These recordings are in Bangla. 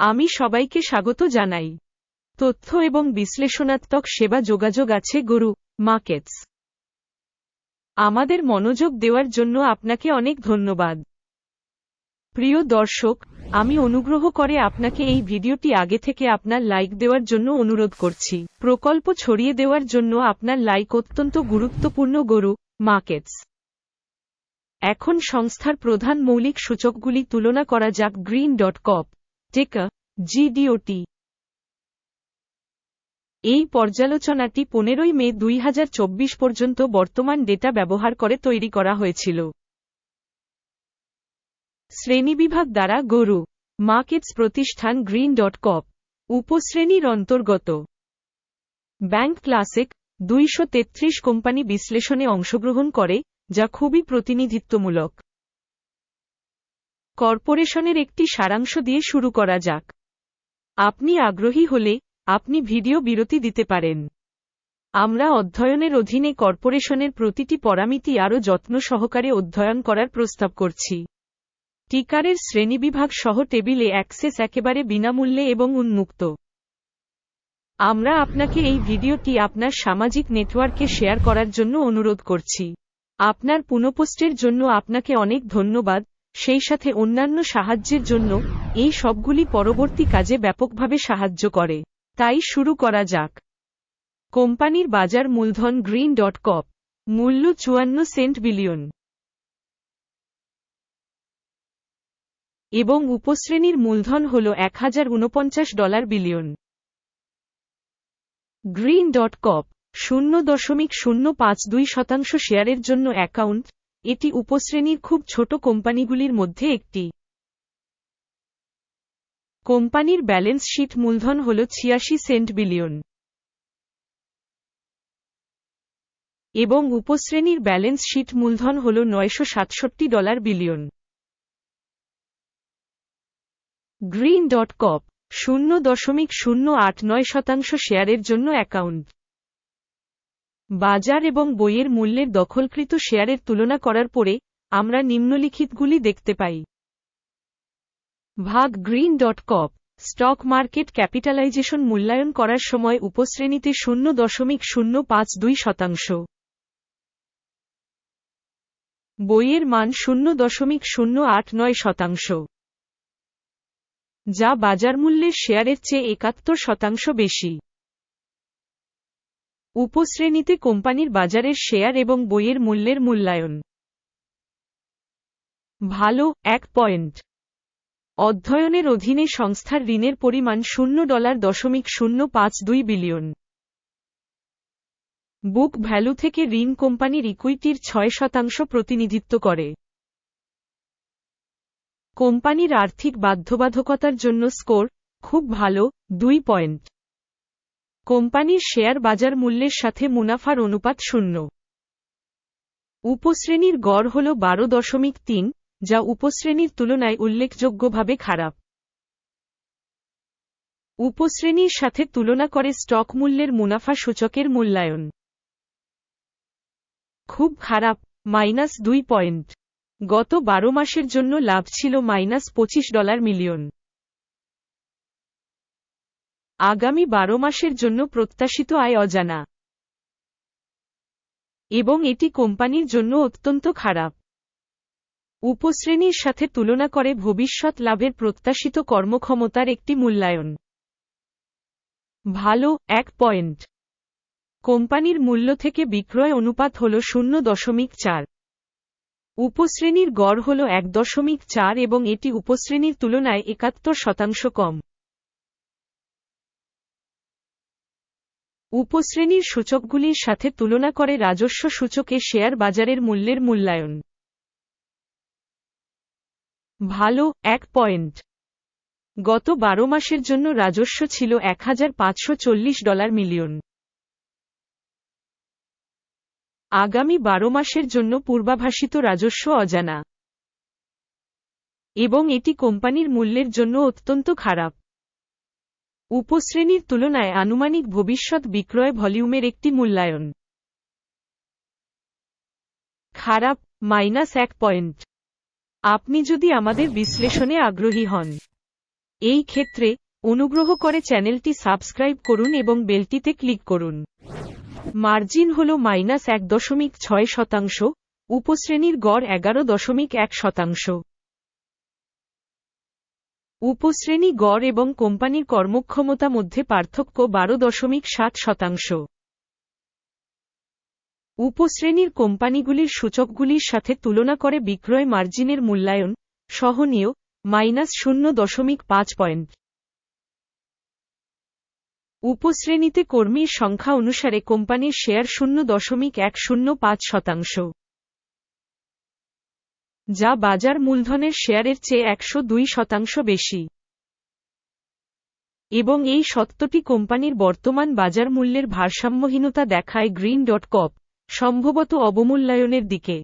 আমি সবাইকে স্বাগত জানাই। তথ্য এবং বিশ্লেষণাত্মক সেবা যোগাযোগ আছে, গরু, মার্কেটস। আমাদের মনোযোগ দেওয়ার জন্য আপনাকে অনেক ধন্যবাদ। প্রিয় দর্শক, আমি অনুগ্রহ করে আপনাকে এই ভিডিওটি আগে থেকে আপনার লাইক দেওয়ার জন্য অনুরোধ করছি। প্রকল্প ছড়িয়ে দেওয়ার জন্য আপনার লাইক অত্যন্ত গুরুত্বপূর্ণ, গরু, মার্কেটস। এখন সংস্থার প্রধান মৌলিক সূচকগুলি তুলনা করা যাক গ্রিন ডট কপ টেকা জিডিওটি এই পর্যালোচনাটি পনেরোই মে দুই হাজার চব্বিশ পর্যন্ত বর্তমান ডেটা ব্যবহার করে তৈরি করা হয়েছিল। শ্রেণীবিভাগ দ্বারা গরু, মার্কেটস প্রতিষ্ঠান গ্রিন ডট কপ উপশ্রেণীর অন্তর্গত। ব্যাংক ক্লাসিক, দুইশ তেত্রিশ কোম্পানি বিশ্লেষণে অংশগ্রহণ করে, যা খুবই প্রতিনিধিত্বমূলক। কর্পোরেশনের একটি সারাংশ দিয়ে শুরু করা যাক। আপনি আগ্রহী হলে আপনি ভিডিও বিরতি দিতে পারেন। আমরা অধ্যয়নের অধীনে কর্পোরেশনের প্রতিটি পরামিতি আরও যত্ন সহকারে অধ্যয়ন করার প্রস্তাব করছি। টিকারের শ্রেণীবিভাগ সহ টেবিলে অ্যাক্সেস একেবারে বিনামূল্যে এবং উন্মুক্ত। আমরা আপনাকে এই ভিডিওটি আপনার সামাজিক নেটওয়ার্কে শেয়ার করার জন্য অনুরোধ করছি। আপনার পুনঃপোস্টের জন্য আপনাকে অনেক ধন্যবাদ। সেই সাথে অন্যান্য সাহায্যের জন্য এই সবগুলি পরবর্তী কাজে ব্যাপকভাবে সাহায্য করে। তাই শুরু করা যাক। কোম্পানির বাজার মূলধন গ্রিন ডট কপ মূল্য চুয়ান্ন সেন্ট বিলিয়ন। এবং উপশ্রেণীর মূলধন হল এক হাজার উনপঞ্চাশ dollar billion. Green Dot Corp শূন্য দশমিক শূন্য পাঁচ দুই শতাংশ শেয়ারের জন্য অ্যাকাউন্ট এটি উপশ্রেণীর খুব ছোট কোম্পানিগুলির মধ্যে একটি। কোম্পানির ব্যালেন্স শীট মূলধন হল ছিয়াশি সেন্ট বিলিয়ন। এবং উপশ্রেণীর ব্যালেন্স শিট মূলধন হল নয়শো সাতষট্টি dollar billion. Green Dot Corp, শূন্য দশমিক শূন্য আট নয় শতাংশ শেয়ারের জন্য অ্যাকাউন্ট। বাজার এবং বইয়ের মূল্যের দখলকৃত শেয়ারের তুলনা করার পরে, আমরা নিম্নলিখিতগুলি দেখতে পাই। ভাগ Green Dot Corp, stock market capitalisation মূল্যায়ন করার সময় উপশ্রেণীতে শূন্য দশমিক শূন্য পাঁচ দুই শতাংশ। বইয়ের মান শূন্য দশমিক শূন্য আট নয় শতাংশ। যা বাজার মূল্যের শেয়ারের চেয়ে একাত্তর শতাংশ বেশি। উপশ্রেণীতে কোম্পানির বাজারের শেয়ার এবং বইয়ের মূল্যের মূল্যায়ন। ভালো, এক পয়েন্ট। অধ্যয়নের অধীনে সংস্থার ঋণের পরিমাণ শূন্য ডলার দশমিক শূন্য পাঁচ দুই বিলিয়ন। বুক ভ্যালু থেকে ঋণ কোম্পানির ইকুইটির ছয় শতাংশ প্রতিনিধিত্ব করে। কোম্পানির আর্থিক বাধ্যবাধকতার জন্য স্কোর, খুব ভালো, দুই পয়েন্ট। কোম্পানির শেয়ার বাজার মূল্যের সাথে মুনাফার অনুপাত শূন্য। উপশ্রেণীর গড় হল বারো দশমিক তিন, যা উপশ্রেণীর তুলনায় উল্লেখযোগ্যভাবে খারাপ। উপশ্রেণীর সাথে তুলনা করে স্টক মূল্যের মুনাফা সূচকের মূল্যায়ন। খুব খারাপ, মাইনাস দুই পয়েন্ট। গত বারো মাসের জন্য লাভ ছিল মাইনাস পঁচিশ ডলার মিলিয়ন। আগামী বারো মাসের জন্য প্রত্যাশিত আয় অজানা। এবং এটি কোম্পানির জন্য অত্যন্ত খারাপ। উপশ্রেণীর সাথে তুলনা করে ভবিষ্যৎ লাভের প্রত্যাশিত কর্মক্ষমতার একটি মূল্যায়ন। ভালো, এক পয়েন্ট। কোম্পানির মূল্য থেকে বিক্রয় অনুপাত হল শূন্য দশমিক চার। উপশ্রেণীর গড় হল এক দশমিক চার এবং এটি উপশ্রেণীর তুলনায় একাত্তর শতাংশ কম। উপশ্রেণীর সূচকগুলির সাথে তুলনা করে রাজস্ব সূচকে শেয়ার বাজারের মূল্যের মূল্যায়ন। ভালো, এক পয়েন্ট। গত বারো মাসের জন্য রাজস্ব ছিল এক হাজার পাঁচশো চল্লিশ ডলার মিলিয়ন। আগামী বারো মাসের জন্য পূর্বাভাসিত রাজস্ব অজানা। এবং এটি কোম্পানির মূল্যের জন্য অত্যন্ত খারাপ। উপশ্রেণীর তুলনায় আনুমানিক ভবিষ্যৎ বিক্রয় ভলিউমের একটি মূল্যায়ন। খারাপ, মাইনাস এক পয়েন্ট। আপনি যদি আমাদের বিশ্লেষণে আগ্রহী হন, এই ক্ষেত্রে অনুগ্রহ করে চ্যানেলটি সাবস্ক্রাইব করুন এবং বেলটিতে ক্লিক করুন। মার্জিন হল মাইনাস এক দশমিক ছয় শতাংশ, উপশ্রেণীর গড় এগারো দশমিক এক শতাংশ। উপশ্রেণী গড় এবং কোম্পানির কর্মক্ষমতা মধ্যে পার্থক্য বারো দশমিক সাত শতাংশ। উপশ্রেণীর কোম্পানিগুলির সূচকগুলির সাথে তুলনা করে বিক্রয় মার্জিনের মূল্যায়ন, সহনীয়, মাইনাস শূন্য দশমিক পাঁচ পয়েন্ট। উপশ্রেণীতে কর্মীর সংখ্যা অনুসারে কোম্পানির শেয়ার শূন্য দশমিক এক শূন্য পাঁচ শতাংশ। যা বাজার মূলধনের শেয়ারের চেয়ে একশো দুই শতাংশ বেশি। এবং এই সত্যটি কোম্পানির বর্তমান বাজার মূল্যের ভারসাম্যহীনতা দেখায় গ্রিন ডট কপ সম্ভবত অবমূল্যায়নের দিকে।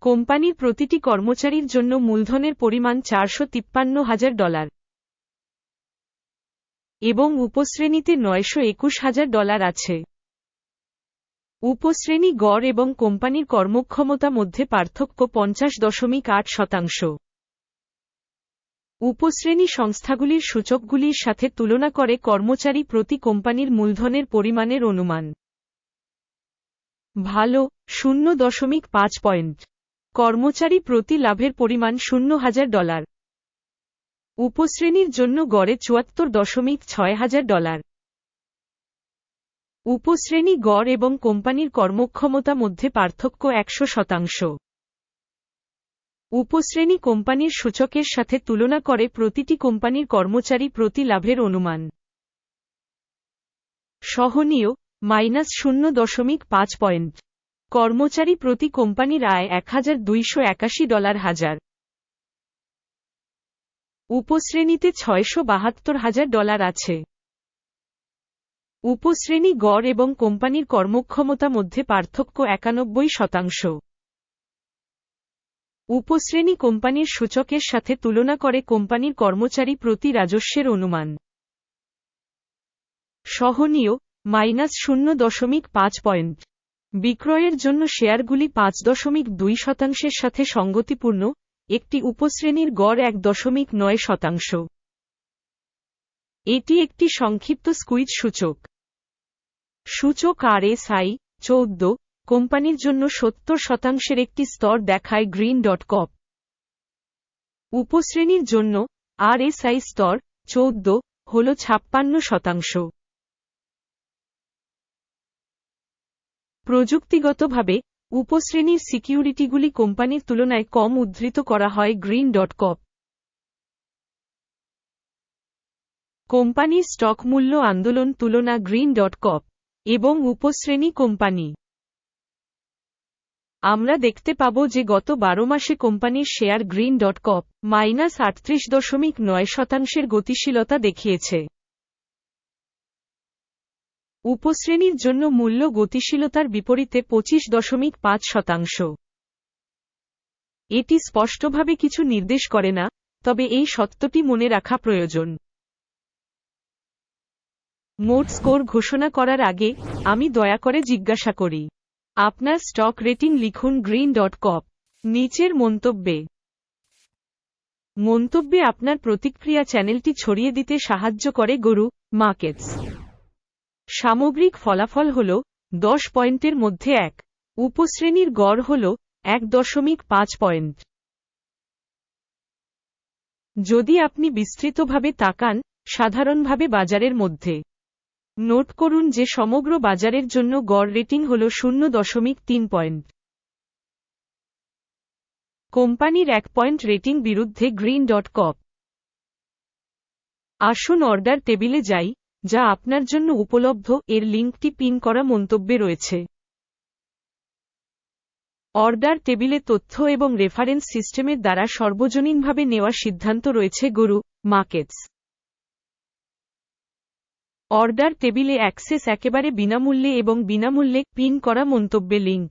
কোম্পানির প্রতিটি কর্মচারীর জন্য মূলধনের পরিমাণ চারশো তিপ্পান্ন হাজার ডলার। এবং উপশ্রেণীতে নয়শো একুশ হাজার ডলার আছে। উপশ্রেণী গড় এবং কোম্পানির কর্মক্ষমতা মধ্যে পার্থক্য পঞ্চাশ দশমিক আট শতাংশ। উপশ্রেণী সংস্থাগুলির সূচকগুলির সাথে তুলনা করে কর্মচারী প্রতি কোম্পানির মূলধনের পরিমাণের অনুমান। ভালো, শূন্য দশমিক পাঁচ পয়েন্ট। কর্মচারী প্রতি লাভের পরিমাণ শূন্য হাজার ডলার। উপশ্রেণীর জন্য গড়ে চুয়াত্তর দশমিক ছয় হাজার ডলার। উপশ্রেণী গড় এবং কোম্পানির কর্মক্ষমতা মধ্যে পার্থক্য একশো শতাংশ। উপশ্রেণী কোম্পানির সূচকের সাথে তুলনা করে প্রতিটি কোম্পানির কর্মচারী প্রতি লাভের অনুমান। সহনীয়, মাইনাস শূন্য দশমিক পাঁচ পয়েন্ট। কর্মচারী প্রতি কোম্পানির আয় এক হাজার দুইশো একাশি ডলার হাজার। উপশ্রেণীতে ছয়শো বাহাত্তর হাজার ডলার আছে। উপশ্রেণী গড় এবং কোম্পানির কর্মক্ষমতা মধ্যে পার্থক্য একানব্বই শতাংশ। উপশ্রেণী কোম্পানির সূচকের সাথে তুলনা করে কোম্পানির কর্মচারী প্রতি রাজস্বের অনুমান। সহনীয়, মাইনাস শূন্য দশমিক পাঁচ পয়েন্ট। বিক্রয়ের জন্য শেয়ারগুলি পাঁচ দশমিক দুই শতাংশের সাথে সঙ্গতিপূর্ণ, একটি উপশ্রেণীর গড় এক দশমিক নয় শতাংশ। এটি একটি সংক্ষিপ্ত স্কুইজ সূচক। সূচক আর এস আই চৌদ্দ, কোম্পানির জন্য সত্তর শতাংশের একটি স্তর দেখায় গ্রিন ডট কপ উপশ্রেণীর জন্য আর এস আই স্তর চৌদ্দ, হল ছাপ্পান্ন শতাংশ। প্রযুক্তিগতভাবে উপশ্রেণীর সিকিউরিটিগুলি কোম্পানির তুলনায় কম উদ্ধৃত করা হয় গ্রিন ডট কপ কোম্পানির স্টক মূল্য আন্দোলন তুলনা গ্রিন ডট কপ এবং উপশ্রেণী কোম্পানি। আমরা দেখতে পাব যে গত বারো মাসে কোম্পানির share Green Dot Corp minus আটত্রিশ দশমিক নয় শতাংশের গতিশীলতা দেখিয়েছে। উপশ্রেণীর জন্য মূল্য গতিশীলতার বিপরীতে পঁচিশ দশমিক পাঁচ শতাংশ। এটি স্পষ্টভাবে কিছু নির্দেশ করে না, তবে এই সত্যটি মনে রাখা প্রয়োজন। মোট স্কোর ঘোষণা করার আগে আমি দয়া করে জিজ্ঞাসা করি। আপনার স্টক রেটিং লিখুন গ্রিন ডট কপ নিচের মন্তব্যে। মন্তব্যে আপনার প্রতিক্রিয়া চ্যানেলটি ছড়িয়ে দিতে সাহায্য করে গরু মার্কেটস সামগ্রিক ফলাফল হল দশ পয়েন্টের মধ্যে এক। উপশ্রেণীর গড় হল এক দশমিক পাঁচ পয়েন্ট। যদি আপনি বিস্তৃতভাবে তাকান, সাধারণভাবে বাজারের মধ্যে। নোট করুন যে সমগ্র বাজারের জন্য গড় রেটিং হল শূন্য দশমিক তিন পয়েন্ট। কোম্পানির এক পয়েন্ট রেটিং বিরুদ্ধে গ্রিন ডট কপ আসুন অর্ডার টেবিলে যাই, যা আপনার জন্য উপলব্ধ, এর লিঙ্কটি পিন করা মন্তব্যে রয়েছে। অর্ডার টেবিলে তথ্য এবং রেফারেন্স সিস্টেমের দ্বারা সর্বজনীনভাবে নেওয়া সিদ্ধান্ত রয়েছে গরু, মার্কেটস। অর্ডার টেবিলে অ্যাক্সেস একেবারে বিনামূল্যে এবং বিনামূল্যে পিন করা মন্তব্যে লিঙ্ক।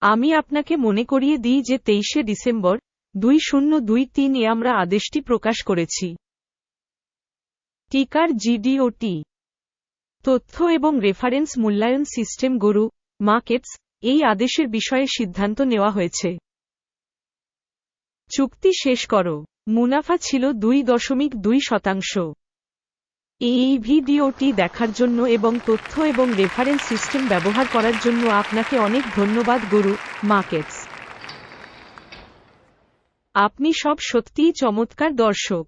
আমি আপনাকে মনে করিয়ে দিই যে তেইশে ডিসেম্বর, দুই শূন্য দুই তিন এ আমরা আদেশটি প্রকাশ করেছি। টিকার জিডিওটি, তথ্য এবং রেফারেন্স মূল্যায়ন সিস্টেম গরু, মার্কেটস, এই আদেশের বিষয়ে সিদ্ধান্ত নেওয়া হয়েছে। চুক্তি শেষ করো। মুনাফা ছিল দুই দশমিক দুই শতাংশ। এই ভিডিওটি দেখার জন্য এবং তথ্য এবং রেফারেন্স সিস্টেম ব্যবহার করার জন্য আপনাকে অনেক ধন্যবাদ, গুরু মার্কেটস আপনি সব সত্যিই চমৎকার দর্শক।